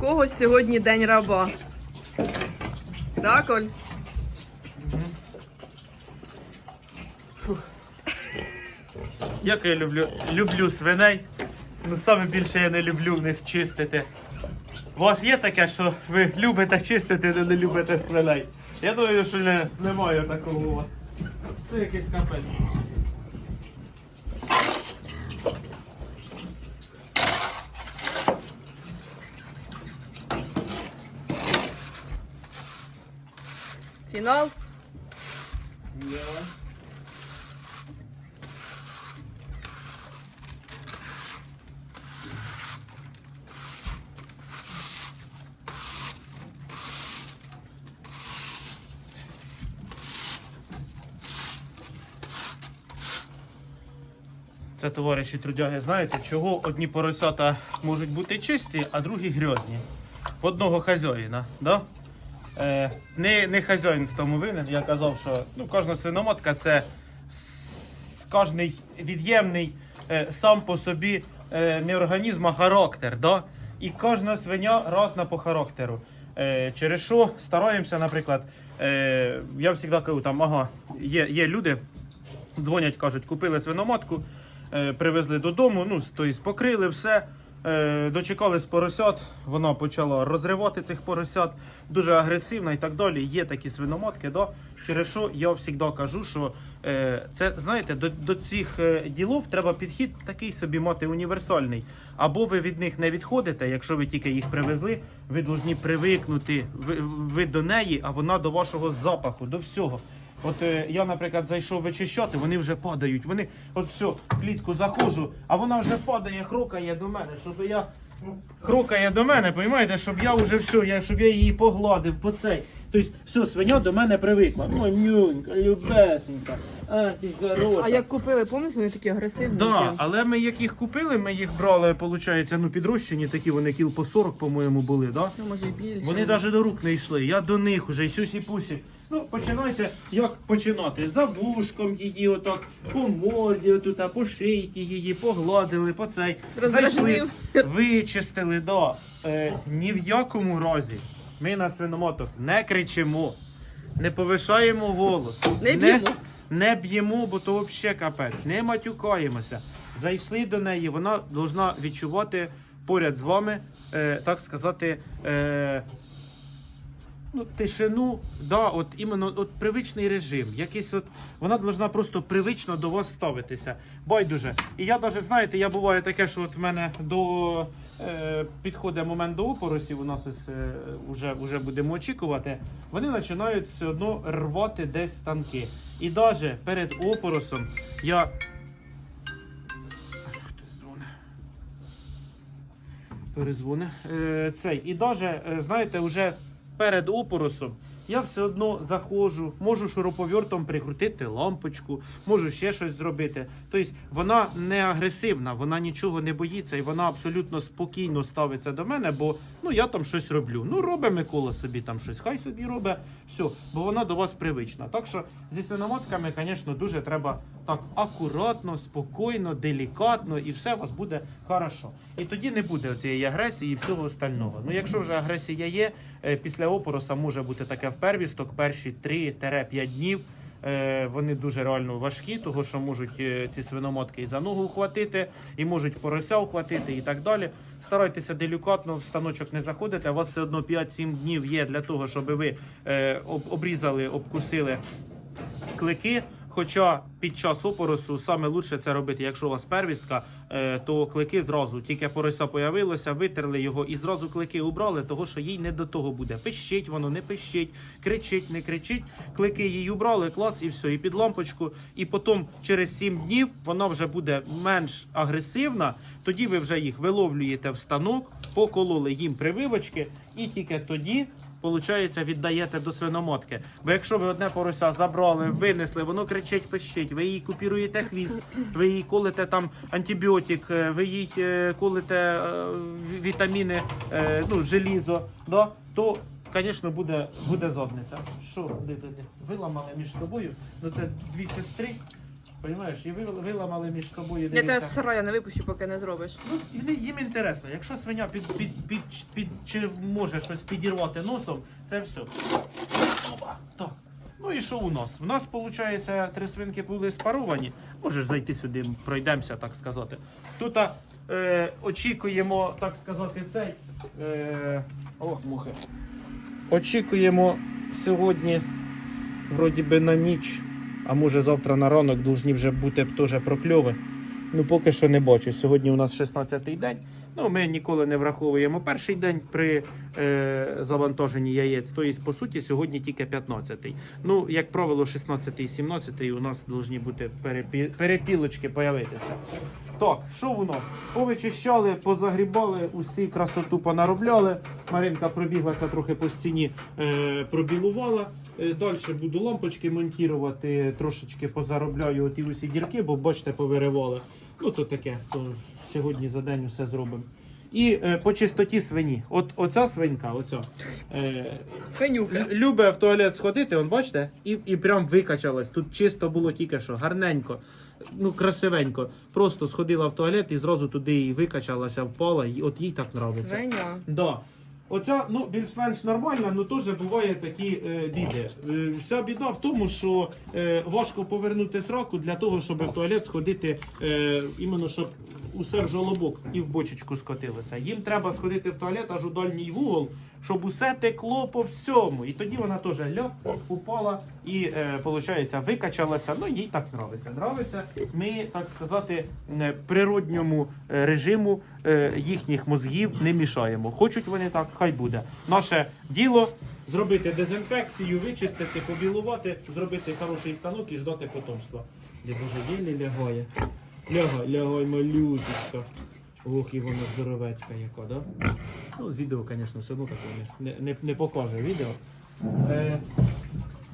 когось сьогодні день раба. Так, Оль? Як я люблю, люблю свиней. Ну саме більше я не люблю в них чистити. У вас є таке, що ви любите чистити, але не любите свиней. Я думаю, що не, немає такого у вас. Це якийсь капець. Фінал. Це товариші трудяги, знаєте, чого одні поросята можуть бути чисті, а другі грязні. Одного хазяїна, да? Е, не, не хазяїн в тому винен. Я казав, що ну, кожна свиноматка це кожний від'ємний е, сам по собі е, не організм, а характер. Да? І кожна свиня разна по характеру. Через що стараємося, наприклад, я завжди кажу, там, ага, є, є люди, дзвонять, кажуть, купили свиноматку, е, привезли додому, ну, тобто покрили все. Е, дочекались поросят, вона почала розривати цих поросят, дуже агресивна і так далі. Є такі свиноматки, да? через що я завжди кажу, що е, це знаєте, до, до цих е, ділов треба підхід такий собі мати універсальний. Або ви від них не відходите, якщо ви тільки їх привезли, ви повинні привикнути ви, ви до неї, а вона до вашого запаху, до всього. От е, я, наприклад, зайшов вичищати, вони вже падають. Вони от все, в клітку заходжу, а вона вже падає, хрокає до мене, щоб я. Хрокає до мене, розумієте, щоб я вже все, я, щоб я її погладив по цей. Тобто, все, свиня до мене привикла. Манюнька, любесенька, а ти хороша. А як купили, пам'ятаєш, вони такі агресивні. Да, але ми як їх купили, ми їх брали, виходить, ну підрощені такі, вони кіл по 40, по-моєму, були, да? Ну, може і більше. Вони навіть до рук не йшли. Я до них уже, і сюсі пусі. Ну, починайте, як починати? За вушком її, отак, по морді, отут, по шийці її, погладили, по цей. Зайшли, вичистили, да. Е, ні в якому разі ми на свиномоток не кричимо, не повишаємо голос. Не б'ємо. Не б'ємо, бо то взагалі капець. Не матюкаємося. Зайшли до неї, вона повинна відчувати поряд з вами, е, так сказати, е, ну, тишину, да, от іменно от привичний режим. Якийсь от, вона повинна просто привично до вас ставитися. Байдуже. І я навіть, знаєте, я буває таке, що от в мене до е, підходить момент до опоросів, у нас ось е, уже, уже будемо очікувати. Вони починають все одно рвати десь станки. І навіть перед опоросом я. Перезвони. Е, цей. І навіть, знаєте, вже перед опоросом я все одно заходжу, можу шуруповертом прикрутити лампочку, можу ще щось зробити. Тобто вона не агресивна, вона нічого не боїться і вона абсолютно спокійно ставиться до мене, бо ну я там щось роблю. Ну робить Микола собі там щось, хай собі робить, все, бо вона до вас привична. Так що зі свиноматками, звісно, дуже треба так акуратно, спокійно, делікатно, і все у вас буде хорошо. І тоді не буде цієї агресії і всього остального. Ну, якщо вже агресія є, е, після опороса може бути таке в первісток, перші 3-5 днів. Е, Вони дуже реально важкі, тому що можуть е, ці свиномотки і за ногу вхватити, і можуть порося ухватити, і так далі. Старайтеся делікатно в станочок не заходити. У вас все одно 5-7 днів є для того, щоб ви е, обрізали, обкусили клики. Хоча під час опоросу саме лучше це робити, якщо у вас первістка, е, то клики зразу. Тільки порося появилося, витерли його і зразу клики убрали, того що їй не до того буде. Пищить воно, не пищить, кричить, не кричить. Клики їй убрали, клац і все, і під лампочку. І потім через 7 днів вона вже буде менш агресивна. Тоді ви вже їх виловлюєте в станок, покололи їм прививочки, і тільки тоді Получається, віддаєте до свиномотки. Бо якщо ви одне порося забрали, винесли, воно кричить, пищить, ви їй купіруєте хвіст, ви їй колите там антибіотик, е, ви їй е, колите е, вітаміни, ну, желізо, да, то, звісно, буде, буде задниця. Що? Виламали між собою. Ну це дві сестри. Понимаєш, і ви- виламали між собою. Я тебе дивіться. з сарая не випущу, поки не зробиш. Ну, і їм інтересно, якщо свиня під, під, під, під, чи може щось підірвати носом, це все. Опа, так. Ну і що у нас? У нас, виходить, три свинки були спаровані. Можеш зайти сюди, пройдемося, так сказати. Тут е, очікуємо, так сказати, цей. Е, о, мухи. Очікуємо сьогодні, вроді би на ніч, а може завтра на ранок повинні вже бути теж прокльови. Ну, поки що не бачу. Сьогодні у нас 16-й день. Ну, ми ніколи не враховуємо перший день при е, завантаженні яєць. Тобто, по суті, сьогодні тільки 15-й. Ну, як правило, 16-й і 17-й у нас повинні бути перепі... перепілочки появитися. Так, що у нас? Повичищали, позагрібали, усі красоту понаробляли. Маринка пробіглася трохи по стіні, е, пробілувала. Е, Далі буду лампочки монтувати, трошечки позаробляю ті усі дірки, бо бачите, повиривали. Ну то таке, то сьогодні за день все зробимо. І е, по чистоті свині. От оця свинька, оця. Е, Свинюка. Лю- Любе в туалет сходити, он бачите, і, і прям викачалась. Тут чисто було тільки що, гарненько, ну красивенько. Просто сходила в туалет і зразу туди і викачалася, впала, і от їй так нравиться. Свиня. Да. Оця ну, більш-менш нормальна, але теж буває такі е, біди. Е, вся біда в тому, що е, важко повернути сраку для того, щоб в туалет сходити, е, іменно щоб усе в жолобок і в бочечку скотилося. Їм треба сходити в туалет аж у дальній вугол, щоб усе текло по всьому. І тоді вона теж ляп, упала і, е, виходить, викачалася. Ну, їй так нравиться. Нравиться. Ми, так сказати, е, природньому е, режиму е, їхніх мозгів не мішаємо. Хочуть вони так, хай буде. Наше діло зробити дезінфекцію, вичистити, побілувати, зробити хороший станок і ждати потомства. Я дуже єлі лягає. Лягай, лягай, малюточка. Ох, і вона здоровецька яка, да? Ну, відео, звісно, все одно таке не, не, не покаже відео. Е,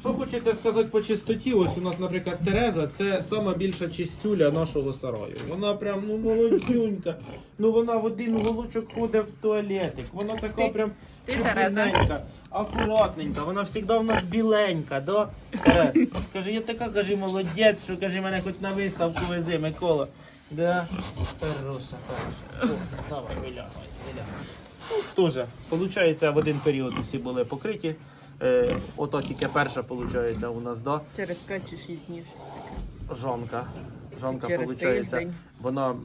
що хочеться сказати по чистоті, ось у нас, наприклад, Тереза, це сама більша чистюля нашого сараю. Вона прям ну молодюнька. Ну вона в один уголочок ходить в туалетик. Вона така прям ти, Тереза. акуратненька. Вона завжди в нас біленька, да? Терез. Каже, я така, каже, молодець, що каже, мене хоч на виставку вези, Микола. Да? Хороша, хороша. О, давай, вилягай, вилягай. Ну, Теж, в один період усі були покриті. Е, ото тільки перша, виходить, у нас, да? Через 5 чи 6 днів. Жонка. Жонка, Через виходить, тиждень. вона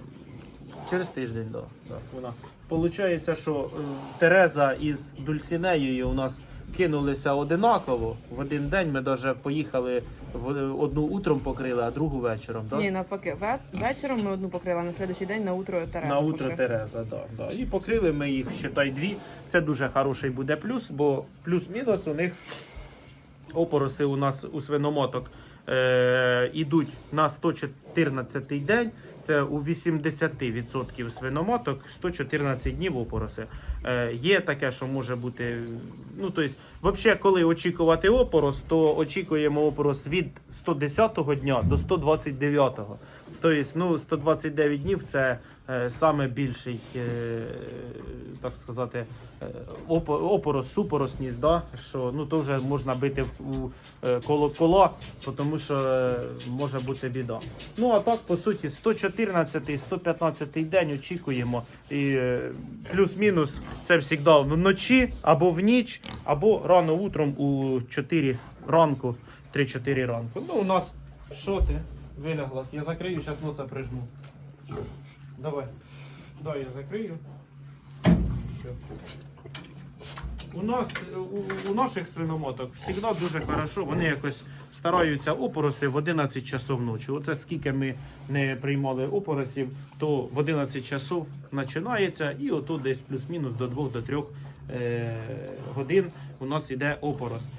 через тиждень, да, да, вона. Получається, що е, Тереза із Дульсінеєю у нас кинулися одинаково. В один день ми навіть поїхали одну утром покрили, а другу вечором. так? Ні, навпаки, ве- вечором ми одну покрили, а на слідуючий день на утро Терезу На утро покрили. Тереза, да, да. І покрили ми їх, ще та й дві. Це дуже хороший буде плюс, бо плюс-мінус у них опороси у нас у свиномоток е, ідуть на 114 день. Це у 80% свиноматок 114 днів опороси. Е, є таке, що може бути. Ну, тобто, взагалі, коли очікувати опорос, то очікуємо опорос від 110-го дня до 129-го. Тобто, ну, 129 днів це е, саме більший, е, так сказати, е, опорос, супоросність, да? що ну, то вже можна бити в- е, коло кола, тому що може бути біда. Ну а так, по суті, 114-115 день очікуємо. І плюс-мінус це завжди вночі або в ніч, або рано утром у 4 ранку, 3-4 ранку. Ну, у нас що ти? Виляглась. Я закрию, зараз носа прижму. Давай. Дай я закрию. Все. У нас у, у наших свиномоток завжди дуже хорошо. Вони якось стараються опороси в 11 часов ночі. Оце скільки ми не приймали опоросів, то в 11 часов починається, і отут десь плюс-мінус до 2 до 3 е, годин у нас іде опорос.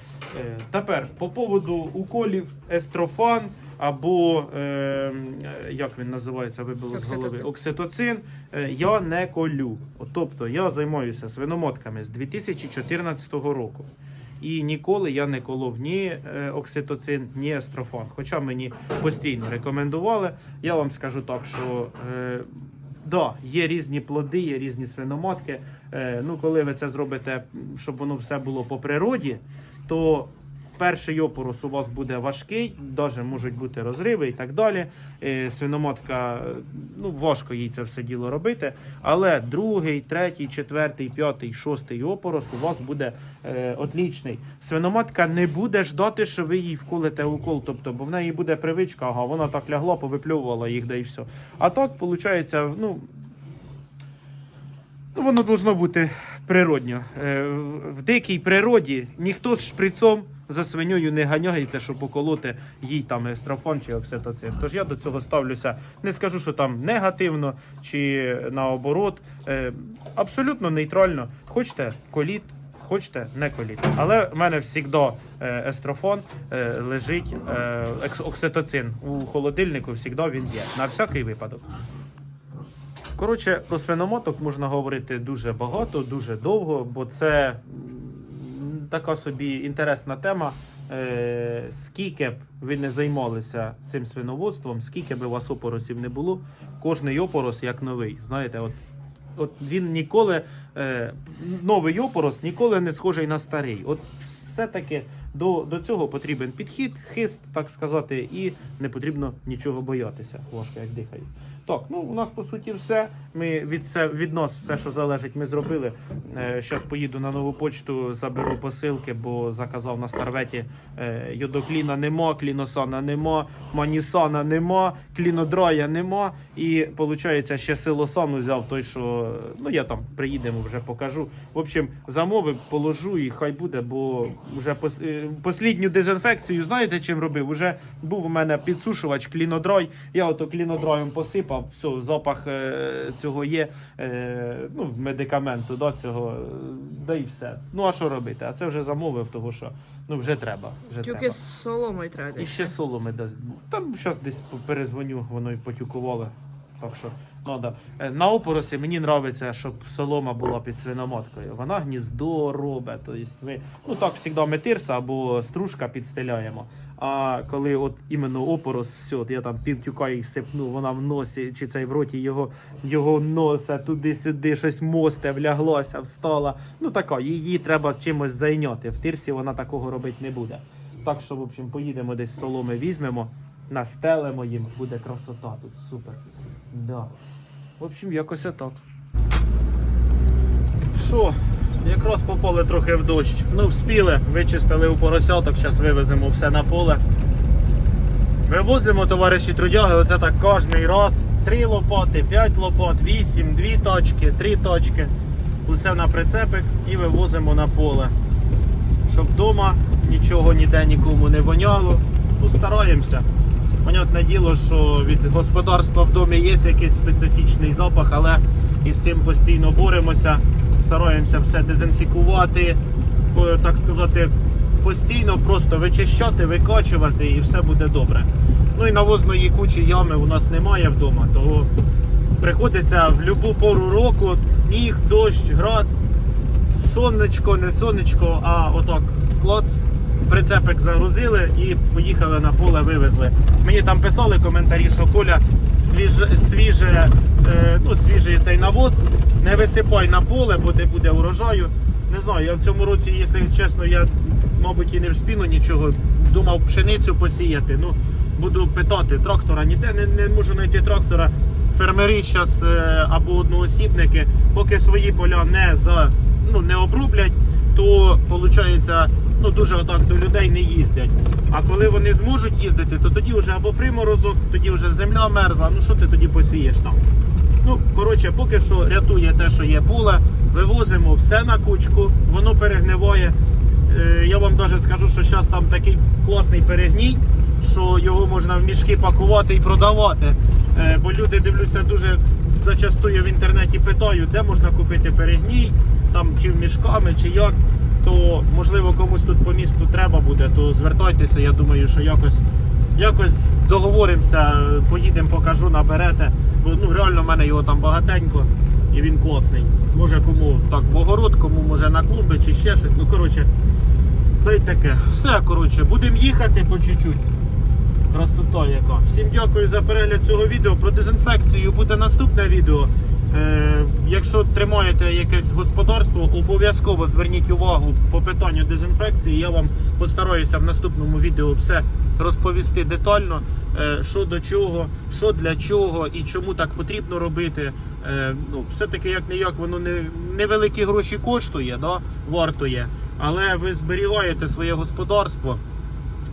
Е, тепер по поводу уколів естрофан або е, е, як він називається, вибило з голови Окситоцин. е, я не колю. От, Тобто я займаюся свиномотками з 2014 року. І ніколи я не колов ні е, окситоцин, ні естрофан. Хоча мені постійно рекомендували. Я вам скажу так, що е, да, є різні плоди, є різні свиномотки. Е, ну, коли ви це зробите, щоб воно все було по природі, то перший опорос у вас буде важкий, навіть можуть бути розриви і так далі. Е, Свиноматка, ну важко їй це все діло робити. Але другий, третій, четвертий, п'ятий, шостий опорос у вас буде е, отлічний. Свиноматка не буде ждати, що ви їй вколите укол, тобто, бо в неї буде привичка, ага, вона так лягла, повипльовувала їх, да і все. А так, виходить, ну. Ну, воно должно бути природньо. Е, В дикій природі ніхто з шприцом за свиньою не ганяється, щоб поколоти їй там естрофон чи окситоцин. Тож я до цього ставлюся. Не скажу, що там негативно чи наоборот. Е, Абсолютно нейтрально. Хочете коліт, хочете не коліт. Але в мене завжди естрофон е, лежить е, окситоцин. У холодильнику завжди він є. На всякий випадок. Коротше, про свиномоток можна говорити дуже багато, дуже довго, бо це така собі інтересна тема. Е, скільки б ви не займалися цим свиноводством, скільки б у вас опоросів не було, кожний опорос як новий. Знаєте, от, от він ніколи, е, новий опорос ніколи не схожий на старий. От все-таки до, до цього потрібен підхід, хист, так сказати, і не потрібно нічого боятися. Ложка як дихає. Так, ну у нас по суті все. Ми від, це, від нас все, що залежить, ми зробили. Зараз поїду на нову почту, заберу посилки, бо заказав на старветі е, йодокліна нема, кліносана нема, манісана нема, клінодрая нема. І виходить, ще силосан взяв той, що ну я там приїдемо, вже покажу. В общем, замовив, положу і хай буде, бо вже пос, е, послідню дезінфекцію, знаєте, чим робив? Уже був у мене підсушувач клінодрой. Я ото клінодроєм посипав, все, запах цього є, е, ну, медикаменту, да, цього, да і все. Ну а що робити? А це вже замовив, того що ну вже треба. Вже Тюки треба. з соломою треба. І ще соломи дасть. Там зараз десь перезвоню, воно і потюкувало. Так що, да. Е, На опоросі мені подобається, щоб солома була під свиноматкою. Вона гніздо робить. Тобто ви, ну так завжди ми тирса або стружка підстеляємо. А коли от іменно опорос, все, от я там пів тюка їх сипну, вона в носі, чи цей в роті його, його носа туди-сюди, щось мосте, вляглося, встала. Ну така, її треба чимось зайняти. В тирсі вона такого робити не буде. Так що, в общем, поїдемо десь соломи візьмемо, настелимо їм, буде красота тут. Супер. Да. В общем, якось отак. Що? Якраз попали трохи в дощ. Ну, вспіли, вичистили у поросяток, зараз вивеземо все на поле. Вивозимо, товариші трудяги, оце так кожний раз. Три лопати, п'ять лопат, вісім, дві точки, три точки. Усе на прицепик і вивозимо на поле щоб вдома нічого ніде нікому не воняло. Ну, стараємося. Понятне діло, що від господарства в домі є якийсь специфічний запах, але із цим постійно боремося. Стараємося все дезінфікувати, так сказати, постійно просто вичищати, викачувати і все буде добре. Ну і навозної кучі ями у нас немає вдома, того приходиться в будь-яку пору року сніг, дощ, град, сонечко, не сонечко, а отак клоц, прицепик загрузили і поїхали на поле, вивезли. Мені там писали коментарі, що Коля свіже, свіже, е, ну, свіжий цей навоз, не висипай на поле, бо не буде урожаю. Не знаю, я в цьому році, якщо чесно, я, мабуть, і не в спіну нічого. Думав пшеницю посіяти. Ну, буду питати трактора. Ніде не, не можу знайти трактора. Фермери зараз або одноосібники, поки свої поля не за ну не оброблять, то виходить, ну дуже отак до людей не їздять. А коли вони зможуть їздити, то тоді вже або приморозок, тоді вже земля мерзла. Ну що ти тоді посієш там? Ну, коротше, поки що рятує те, що є поле, вивозимо все на кучку, воно перегниває. Е, я вам навіть скажу, що зараз там такий класний перегній, що його можна в мішки пакувати і продавати. Е, бо люди дивлюся дуже зачастую в інтернеті питають, де можна купити перегній, там чи мішками, чи як. То можливо комусь тут по місту треба буде, то звертайтеся. Я думаю, що якось якось договоримося, поїдемо, покажу, наберете. Бо ну реально в мене його там багатенько і він класний. Може кому так в огород, кому може на клумби чи ще щось. Ну коротше, та й таке. Все, коротше, будемо їхати по чуть-чуть. Красота яка. Всім дякую за перегляд цього відео. Про дезінфекцію буде наступне відео. Е, якщо тримаєте якесь господарство, обов'язково зверніть увагу по питанню дезінфекції. Я вам постараюся в наступному відео все розповісти детально, е, що до чого, що для чого і чому так потрібно робити. Е, ну, все-таки як не як воно не невеликі гроші коштує, да, вартує, але ви зберігаєте своє господарство.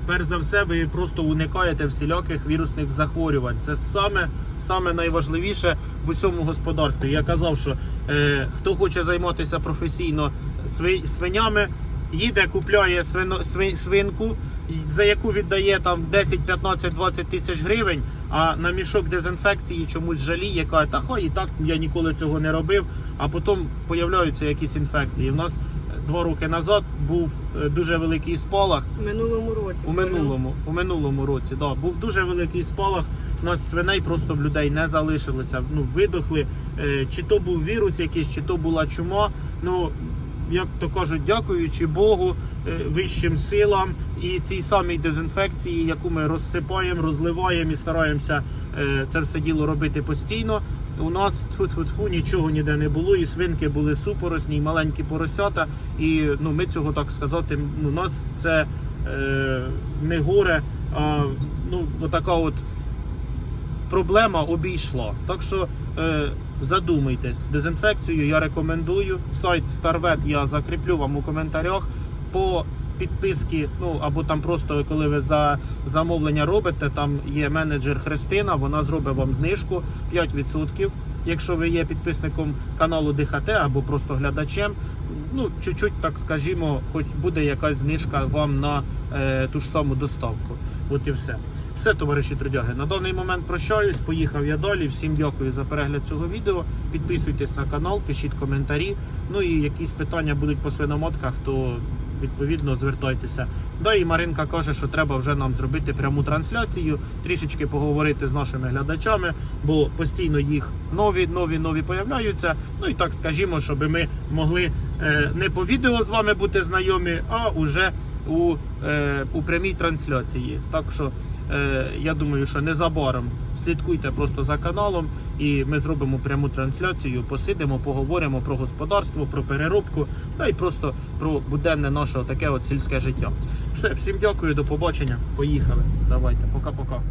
Перш за все, ви просто уникаєте всіляких вірусних захворювань. Це саме, саме найважливіше в усьому господарстві. Я казав, що е, хто хоче займатися професійно сви- свинями, їде, купляє свино, сви- свинку, за яку віддає там 10, 15, 20 тисяч гривень, а на мішок дезінфекції чомусь жаліє, каже, та хай і так я ніколи цього не робив, а потім появляються якісь інфекції. У нас е, два роки назад був е, дуже великий спалах. В минулому році. У минулому, у минулому році, да, був дуже великий спалах. У нас свиней просто в людей не залишилося. Ну, видохли. Е, Чи то був вірус якийсь, чи то була чума. Ну, як то кажуть, дякуючи Богу, е, вищим силам і цій самій дезінфекції, яку ми розсипаємо, розливаємо і стараємося е, це все діло робити постійно. У нас тьфу-тьфу-тьфу, нічого ніде не було, і свинки були супоросні, і маленькі поросята. І ну, ми цього так сказати, ну, нас це е, не горе, а ну, така от проблема обійшла. Так що е, задумайтесь, дезінфекцію я рекомендую. Сайт Starvet я закріплю вам у коментарях. По підписки, ну або там просто коли ви за замовлення робите, там є менеджер Христина, вона зробить вам знижку 5%. Якщо ви є підписником каналу ДХТ або просто глядачем, ну чуть-чуть, так скажімо, хоч буде якась знижка вам на е, ту ж саму доставку. От і все. Все, товариші трудяги. На даний момент прощаюсь. Поїхав я далі. Всім дякую за перегляд цього відео. Підписуйтесь на канал, пишіть коментарі. Ну і якісь питання будуть по свиномотках, то відповідно звертайтеся. Да і Маринка каже, що треба вже нам зробити пряму трансляцію, трішечки поговорити з нашими глядачами, бо постійно їх нові, нові, нові появляються. Ну і так скажімо, щоб ми могли е, не по відео з вами бути знайомі, а уже у, е, у прямій трансляції. Так що я думаю, що незабаром слідкуйте просто за каналом, і ми зробимо пряму трансляцію. Посидимо, поговоримо про господарство, про переробку, та й просто про буденне наше таке от сільське життя. Все, всім дякую, до побачення. Поїхали. Давайте, пока-пока.